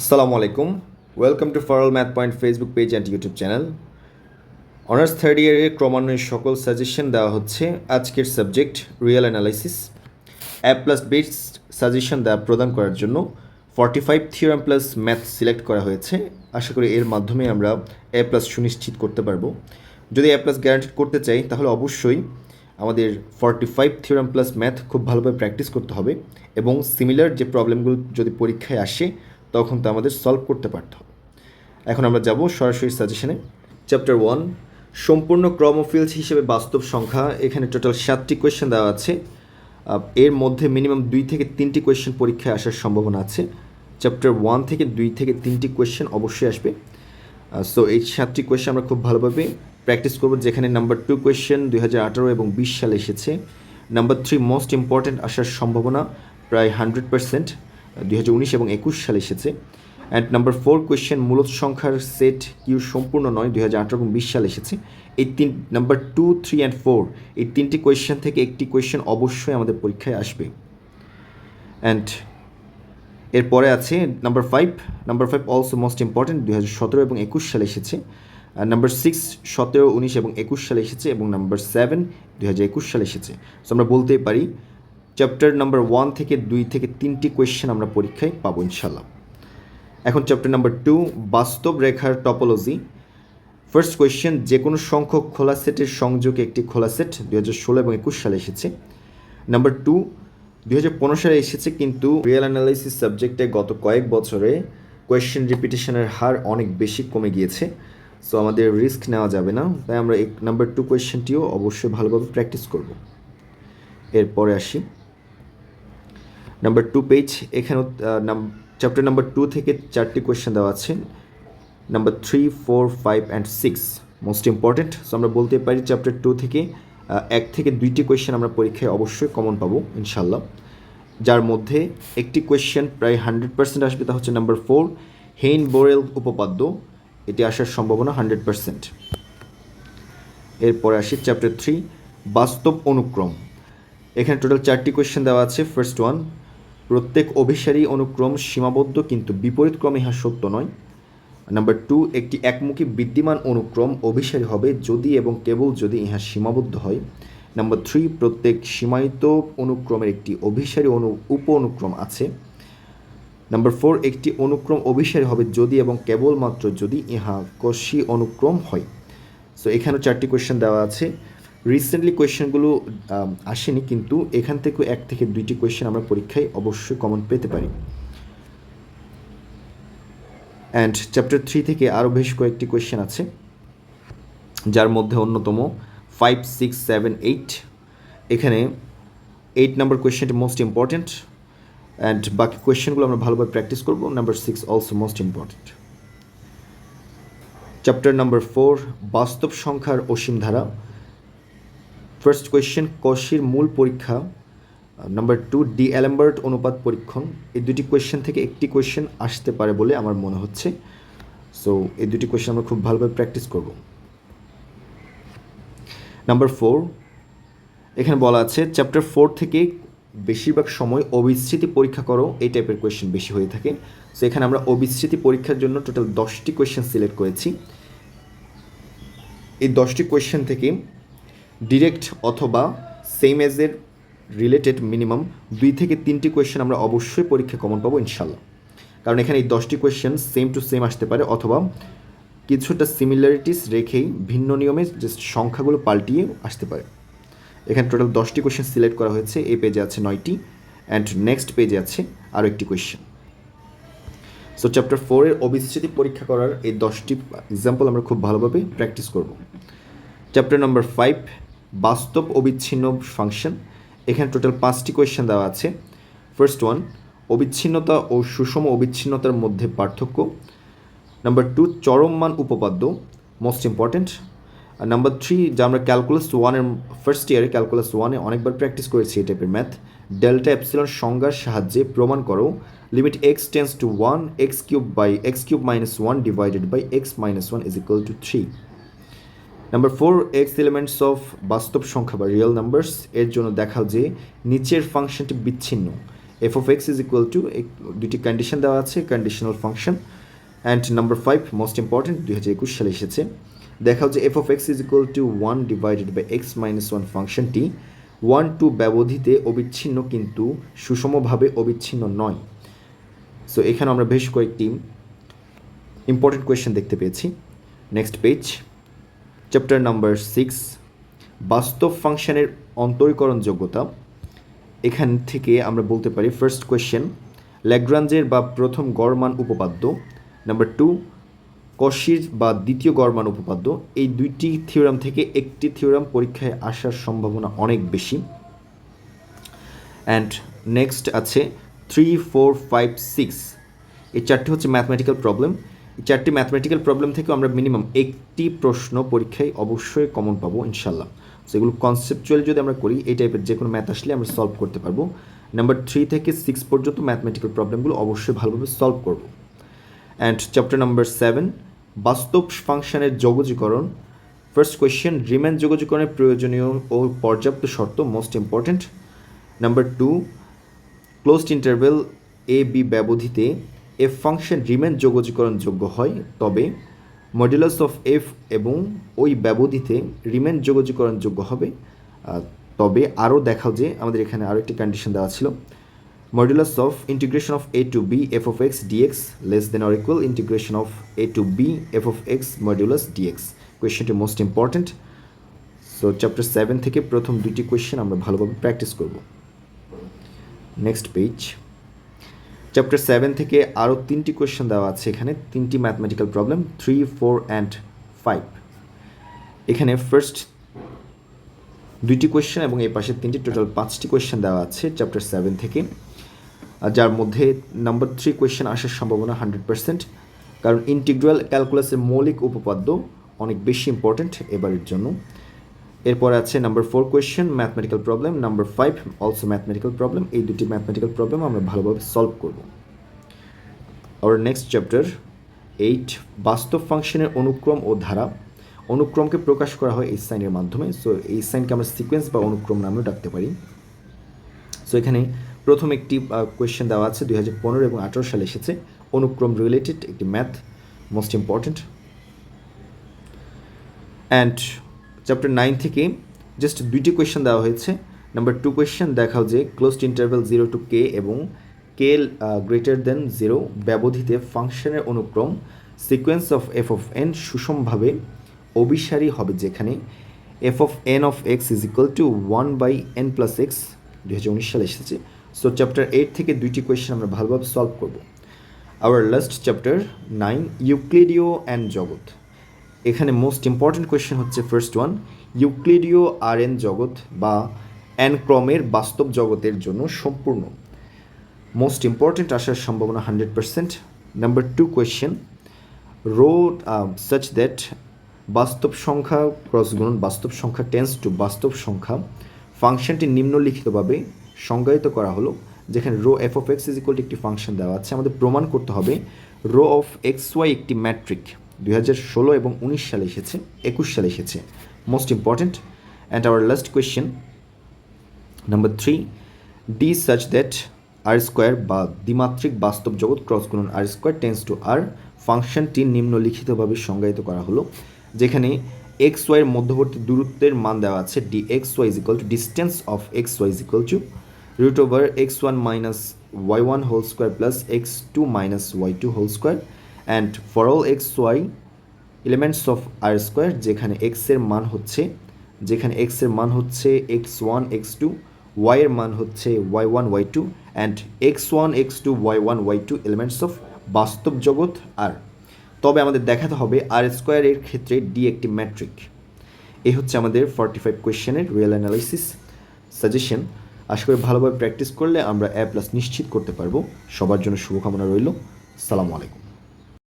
আসসালামু আলাইকুম। Welcome to ফারাল math point Facebook page and YouTube channel honours third ইয়ারের ক্রমান্বয়ে সকল সাজেশন দেওয়া হচ্ছে। আজকের subject real analysis app plus based suggestion দেওয়া প্রদান করার জন্য forty five theorem plus math select করা হয়েছে। আশা করি এর মাধ্যমে আমরা এ প্লাস সুনিশ্চিত করতে পারব। যদি এ প্লাস গ্যারান্টেড করতে চাই, তাহলে অবশ্যই আমাদের forty five theorem plus math খুব ভালোভাবে প্র্যাকটিস করতে হবে এবং সিমিলার যে প্রবলেমগুলো যদি পরীক্ষায় আসে তখন তো আমাদের সলভ করতে পারতে। এখন আমরা যাব সরাসরি সাজেশনে চ্যাপ্টার ওয়ান সম্পূর্ণ ক্রম ফিল্ডস হিসেবে বাস্তব সংখ্যা। এখানে টোটাল সাতটি কোয়েশ্চেন দেওয়া আছে। এর মধ্যে মিনিমাম দুই থেকে তিনটি কোয়েশ্চেন পরীক্ষায় আসার সম্ভাবনা আছে। চ্যাপ্টার ওয়ান থেকে দুই থেকে তিনটি কোয়েশ্চেন অবশ্যই আসবে। সো এই সাতটি কোয়েশ্চেন আমরা খুব ভালোভাবে প্র্যাকটিস করব। যেখানে নাম্বার টু কোয়েশ্চেন দুই হাজার আঠারো এবং বিশ সালে এসেছে। নাম্বার থ্রি মোস্ট ইম্পর্ট্যান্ট আসার সম্ভাবনা প্রায় হান্ড্রেড পার্সেন্ট দুই হাজার উনিশ এবং একুশ সালে এসেছে। অ্যান্ড নাম্বার ফোর কোয়েশ্চেন মূলত সংখ্যার সেট কিউ সম্পূর্ণ নয়, দুই হাজার আঠারো এবং বিশ সালে এসেছে। এই তিন number two three and four এই তিনটি কোয়েশ্চেন থেকে একটি কোয়েশ্চেন অবশ্যই আমাদের পরীক্ষায় আসবে। অ্যান্ড এরপরে আছে number five number five also most important দুই হাজার সতেরো এবং একুশ সালে এসেছে। নাম্বার সিক্স সতেরো, উনিশ এবং একুশ সালে এসেছে এবং নাম্বার সেভেন দুই হাজার একুশ সালে এসেছে। সো আমরা বলতেই পারি চ্যাপ্টার নাম্বার ওয়ান থেকে দুই থেকে তিনটি কোয়েশ্চেন আমরা পরীক্ষায় পাবো ইনশাল্লাহ এখন চ্যাপ্টার নাম্বার টু বাস্তব রেখার টপোলজি ফার্স্ট কোয়েশ্চেন যে কোনো সংখ্যক খোলা সেটের সংযোগে একটি খোলা সেট দুই হাজার ষোলো এবং একুশ সালে এসেছে। নাম্বার টু দুই হাজার পনেরো সালে এসেছে কিন্তু রিয়েল অ্যানালাইসিস সাবজেক্টে গত কয়েক বছরে কোয়েশ্চেন রিপিটেশনের হার অনেক বেশি কমে গিয়েছে। সো আমাদের রিস্ক নেওয়া যাবে না। তাই আমরা এক নাম্বার টু কোয়েশ্চেনটিও অবশ্যই ভালোভাবে প্র্যাকটিস করব। এরপরে আসি। নাম্বার টু পেজ এখানেও চ্যাপ্টার নাম্বার টু থেকে চারটি কোয়েশ্চেন দেওয়া আছে। Number three four five and six most important so আমরা বলতে পারি চ্যাপ্টার টু থেকে এক থেকে দুইটি কোয়েশ্চেন আমরা পরীক্ষায় অবশ্যই কমন পাবো ইনশাল্লাহ যার মধ্যে একটি কোয়েশ্চেন প্রায় হান্ড্রেড পার্সেন্ট আসবে, তা হচ্ছে নাম্বার ফোর হেইন বোরেল উপপাদ্য। এটি আসার সম্ভাবনা হান্ড্রেড পার্সেন্ট এরপরে আসি চ্যাপ্টার থ্রি বাস্তব অনুক্রম। এখানে টোটাল চারটি কোয়েশ্চেন দেওয়া আছে ফার্স্ট ওয়ান প্রত্যেক অভিসারী অনুক্রম সীমাবদ্ধ, কিন্তু বিপরীত ক্রমে ইহা সত্য নয়। নাম্বার টু একটি একমুখী বিদ্যমান অনুক্রম অভিসারী হবে যদি এবং কেবল যদি ইহা সীমাবদ্ধ হয়। নাম্বার থ্রি প্রত্যেক সীমায়িত অনুক্রমের একটি অভিসারী অনু, উপ অনুক্রম আছে। নাম্বার ফোর একটি অনুক্রম অভিসারী হবে যদি এবং কেবলমাত্র যদি ইহা কষি অনুক্রম হয়। সো এখানেও চারটি কোয়েশ্চেন দেওয়া আছে। রিসেন্টলি কোয়েশ্চেনগুলো আসেনি কিন্তু এখান থেকে এক থেকে দুইটি কোয়েশ্চেন আমরা পরীক্ষায় অবশ্যই কমন পেতে পারি। অ্যান্ড চ্যাপ্টার থ্রি থেকে আরও বেশ কয়েকটি কোয়েশ্চেন আছে, যার মধ্যে অন্যতম ফাইভ সিক্স সেভেন এইট এখানে এইট নাম্বার কোয়েশ্চেনটি মোস্ট ইম্পর্ট্যান্ট অ্যান্ড বাকি কোয়েশ্চেনগুলো আমরা ভালোভাবে প্র্যাকটিস করব। Number six also most important chapter number four বাস্তব সংখ্যার অসীম ধারা। ফার্স্ট কোয়েশ্চেন কশির মূল পরীক্ষা নাম্বার টু ডি অ্যালেম্বার্ট অনুপাত পরীক্ষণ। এই দুটি কোয়েশ্চেন থেকে একটি কোয়েশ্চেন আসতে পারে বলে আমার মনে হচ্ছে। সো এই দুটি কোয়েশ্চেন আমরা খুব ভালোভাবে প্র্যাকটিস করব। নাম্বার ফোর এখানে বলা আছে চ্যাপ্টার ফোর থেকে বেশিরভাগ সময় অবিস্মৃতি পরীক্ষা করো। এই টাইপের কোয়েশ্চেন বেশি হয়ে থাকে। সো এখানে আমরা অবিস্মৃতি পরীক্ষার জন্য টোটাল দশটি কোয়েশ্চেন সিলেক্ট করেছি। এই দশটি কোয়েশ্চেন থেকে ডিরেক্ট অথবা সেম এজের রিলেটেড মিনিমাম দুই থেকে তিনটি কোয়েশ্চেন আমরা অবশ্যই পরীক্ষা কমন পাবো ইনশাল্লাহ কারণ এখানে এই দশটি কোয়েশ্চেন সেম টু সেম আসতে পারে, অথবা কিছুটা সিমিলারিটিস রেখেই ভিন্ন নিয়মে যে সংখ্যাগুলো পাল্টিয়ে আসতে পারে। এখানে টোটাল দশটি কোয়েশ্চেন সিলেক্ট করা হয়েছে, এই পেজে আছে নয়টি অ্যান্ড নেক্সট পেজে আছে আরও একটি কোয়েশ্চেন সো চ্যাপ্টার ফোরের অবিচ্ছেদি পরীক্ষা করার এই দশটি এক্সাম্পল আমরা খুব ভালোভাবে প্র্যাকটিস করব। চ্যাপ্টার নাম্বার ফাইভ বাস্তব অবিচ্ছিন্ন ফাংশন। এখানে টোটাল পাঁচটি কোয়েশ্চেন দেওয়া আছে। ফার্স্ট ওয়ান অবিচ্ছিন্নতা ও সুষম অবিচ্ছিন্নতার মধ্যে পার্থক্য। নাম্বার টু চরম মান উপপাদ্য মোস্ট ইম্পর্ট্যান্ট নাম্বার থ্রি যা আমরা ক্যালকুলাস ওয়ানের ফার্স্ট ইয়ারে ক্যালকুলাস ওয়ানে অনেকবার প্র্যাকটিস করেছি এই টাইপের ম্যাথ ডেল্টা এপসিলন সংজ্ঞার সাহায্যে প্রমাণ করো। Limit x tends to one x cube by x cube minus one divided by x minus one is equal to three number four x elements of বাস্তব সংখ্যা বা রিয়েল নাম্বারস এর জন্য দেখাও যে নিচের ফাংশনটি বিচ্ছিন্ন। F of x is equal to দুটি কন্ডিশন দেওয়া আছে conditional function and number five most important দুই হাজার একুশ সালে এসেছে। দেখাও যে f of x is equal to one divided by x minus one ফাংশনটি ওয়ান টু ব্যবধিতে অবিচ্ছিন্ন কিন্তু সুষমভাবে অবিচ্ছিন্ন নয়। সো এখানে আমরা বেশ কয়েকটি ইম্পর্টেন্ট কোয়েশ্চেন দেখতে পেয়েছি। Next page chapter number six বাস্তব ফাংশনের অন্তরীকরণ যোগ্যতা। এখান থেকে আমরা বলতে পারি ফার্স্ট কোয়েশ্চেন ল্যাগ্রাঞ্জের বা প্রথম গড়মান উপপাদ্য। নাম্বার টু কশির বা দ্বিতীয় গড়মান উপপাদ্য। এই দুইটি থিওরাম থেকে একটি থিওরাম পরীক্ষায় আসার সম্ভাবনা অনেক বেশি। অ্যান্ড নেক্সট আছে থ্রি ফোর ফাইভ সিক্স এই চারটি হচ্ছে ম্যাথমেটিক্যাল প্রবলেম চারটি ম্যাথমেটিক্যাল প্রবলেম থেকে আমরা মিনিমাম একটি প্রশ্ন পরীক্ষায় অবশ্যই কমন পাবো, ইনশাল্লাহ। সো এগুলো কনসেপচুয়ালি যদি আমরা করি, এই টাইপের যে কোনো ম্যাথ আসলে আমরা সলভ করতে পারব। নাম্বার থ্রি থেকে সিক্স পর্যন্ত ম্যাথমেটিক্যাল প্রবলেমগুলো অবশ্যই ভালোভাবে সলভ করব। অ্যান্ড চ্যাপ্টার নাম্বার সেভেন বাস্তব ফাংশনের যোগজীকরণ। ফার্স্ট কোয়েশ্চেন রিম্যান যোগজীকরণের প্রয়োজনীয় ও পর্যাপ্ত শর্ত most important number two closed interval A B ব্যবধিতে F function Riemann যোগজীকরণ যোগ্য হয়, তবে মডুলাস অফ এফ এবং ওই ব্যবধিতে রিমেন যোগজীকরণ যোগ্য হবে। তবে আরও দেখাও যে আমাদের এখানে আরও একটি কন্ডিশন দেওয়া ছিল। Modulus of integration of a to b f of x d x less than or equal integration of a to b f of x modulus d x কোয়েশ্চেনটি most important so chapter seven থেকে প্রথম দুইটি question আমরা ভালোভাবে practice করব। Next page chapter seven থেকে আরও তিনটি question দেওয়া আছে এখানে। তিনটি mathematical problem three four and five এখানে ফার্স্ট দুইটি কোয়েশ্চেন এবং এই পাশে তিনটি টোটাল পাঁচটি কোয়েশ্চেন দেওয়া আছে চ্যাপ্টার সেভেন থেকে। যার মধ্যে নাম্বার থ্রি কোয়েশ্চেন আসার সম্ভাবনা হান্ড্রেড পার্সেন্ট কারণ ইন্টিগ্রাল ক্যালকুলাসের মৌলিক উপপাদ্য অনেক বেশি ইম্পর্ট্যান্ট এবারের জন্য। এরপর আছে number four question mathematical problem number five also mathematical problem এই দুটি ম্যাথমেটিক্যাল প্রবলেম আমরা ভালোভাবে সলভ করব। আওয়ার নেক্সট চ্যাপ্টার এইট বাস্তব ফাংশনের অনুক্রম ও ধারা। অনুক্রমকে প্রকাশ করা হয় এই সাইনের মাধ্যমে। সো এই সাইনকে আমরা সিকোয়েন্স বা অনুক্রম নামেও ডাকতে পারি। সো এখানে প্রথম একটি কোয়েশ্চেন দেওয়া আছে, দুই হাজার পনেরো এবং আঠারো সালে এসেছে। অনুক্রম রিলেটেড একটি math most important and chapter nine থেকে জাস্ট দুইটি কোয়েশ্চেন দেওয়া হয়েছে। নাম্বার টু কোয়েশ্চেন দেখাও যে closed interval zero to k এবং কে গ্রেটার দেন জিরো ব্যবধিতে ফাংশনের অনুক্রম sequence of f of n সুষমভাবে অভিসারী হবে যেখানে f of n of x is equal to one by n plus x দুই হাজার উনিশ সালে এসেছে। সো চ্যাপ্টার এইট থেকে দুইটি কোয়েশ্চেন আমরা ভালোভাবে সলভ করব। আওয়ার লাস্ট চ্যাপ্টার নাইন ইউক্লিডিও অ্যান্ড জগৎ এখানে মোস্ট ইম্পর্ট্যান্ট কোয়েশ্চেন হচ্ছে ফার্স্ট ওয়ান ইউক্লিডিও আর এন জগৎ বা অ্যানক্রমের বাস্তব জগতের জন্য সম্পূর্ণ। মোস্ট ইম্পর্ট্যান্ট আসার সম্ভাবনা hundred percent number two question rho such that বাস্তব সংখ্যা ক্রস গুণন, বাস্তব সংখ্যা টেন্স টু বাস্তব সংখ্যা ফাংশনটি নিম্নলিখিতভাবে সংজ্ঞায়িত করা হলো, যেখানে rho f of x is equal একটি ফাংশন দেওয়া আছে। আমাদের প্রমাণ করতে হবে রো অফ এক্স ওয়াই একটি ম্যাট্রিক দুই হাজার ষোলো এবং উনিশ সালে এসেছে, একুশ সালে এসেছে। Most important and our last question number three d such that R square বা দ্বিমাত্রিক বাস্তব জগৎ ক্রস গুণন R square tends to R ফাংশনটি নিম্নলিখিতভাবে সংজ্ঞায়িত করা হলো, যেখানে এক্স ওয়াইয়ের মধ্যবর্তী দূরত্বের মান দেওয়া আছে d x y equal to distance of x y is equal to root over x one minus y one whole square plus x two minus y two whole square and for all x y elements of R square যেখানে এক্সের মান হচ্ছে, যেখানে এক্সের মান হচ্ছে x one x two ওয়াইয়ের মান হচ্ছে y one y two and x one x two y one y two elements of বাস্তব জগৎ আর তবে আমাদের দেখাতে হবে আর স্কোয়ারের ক্ষেত্রে ডি একটি ম্যাট্রিক এই হচ্ছে আমাদের ফর্টি ফাইভ কোয়েশ্চেনের রিয়েল অ্যানালাইসিস সাজেশন আশা করি ভালোভাবে প্র্যাকটিস করলে আমরা এ প্লাস নিশ্চিত করতে পারব। সবার জন্য শুভকামনা রইল। সালামু আলাইকুম।